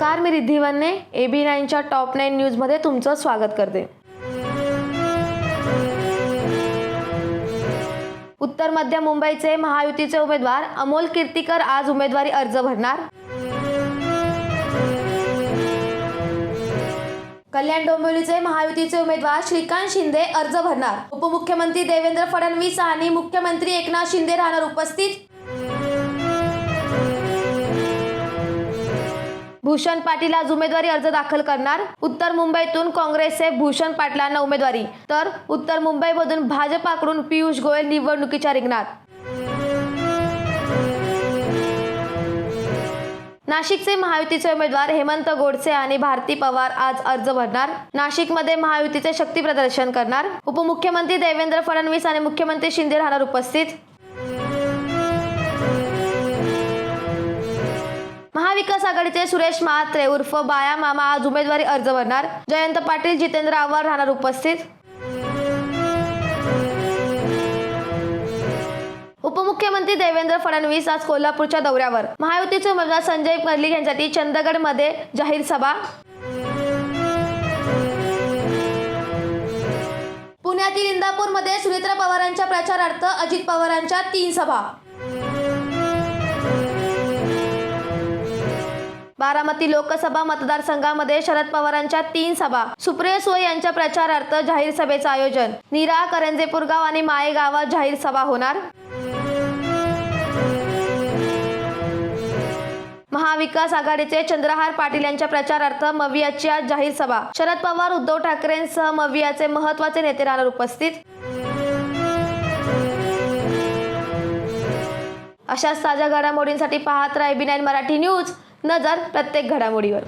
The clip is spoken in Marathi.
नमस्कार मी रिद्धी वन्ने ए बी नाईनच्या टॉप नाईन न्यूजमध्ये तुमचं स्वागत करते. उत्तर मध्य मुंबईचे महायुतीचे उमेदवार अमोल कीर्तीकर आज उमेदवारी अर्ज भरणार. कल्याण डोंबिवलीचे महायुतीचे उमेदवार श्रीकांत शिंदे अर्ज भरणार. उपमुख्यमंत्री देवेंद्र फडणवीस आणि मुख्यमंत्री एकनाथ शिंदे राहणार उपस्थित. भूषण पाटील आज उमेदवारी अर्ज दाखल करणार. उत्तर मुंबईतून काँग्रेसचे भूषण पाटलांना उमेदवारी. तर उत्तर मुंबईमधून भाजपाकडून पियुष गोयल निवडणुकीच्या रिंगणात. नाशिकचे महायुतीचे उमेदवार हेमंत गोडसे आणि भारती पवार आज अर्ज भरणार. नाशिकमध्ये महायुतीचे शक्ती प्रदर्शन करणार. उपमुख्यमंत्री देवेंद्र फडणवीस आणि मुख्यमंत्री शिंदे राहणार उपस्थित. महाविकास आघाडीचे सुरेश महात्रे उर्फ बाया मामा आज उमेदवारी अर्ज भरणार. जयंत पाटील जितेंद्र आव्हाड राहणार उपस्थित. उपमुख्यमंत्री देवेंद्र फडणवीस आज कोल्हापूरच्या दौऱ्यावर. महायुतीचे उमेदवार संजय कर्लिक यांच्यासाठी चंदगडमध्ये जाहीर सभा. पुण्यातील इंदापूरमध्ये सुनेत्रा पवारांच्या प्रचारार्थ अजित पवारांच्या तीन सभा. बारामती लोकसभा मतदारसंघामध्ये शरद पवारांच्या तीन सभा. सुप्रिया सुळे यांच्या प्रचारार्थ जाहीर सभेचं आयोजन. निरा करंजेपूर गाव आणि माळेगावात जाहीर सभा होणार. महाविकास आघाडीचे चंद्रहार पाटील यांच्या प्रचारार्थ मवियाची आज जाहीर सभा. शरद पवार उद्धव ठाकरेंसह मवियाचे महत्त्वाचे नेते राहणार उपस्थित. अशाच ताज्या घडामोडींसाठी पाहत राहा बी नाईन मराठी न्यूज. नजर प्रत्येक घडामोडीवर.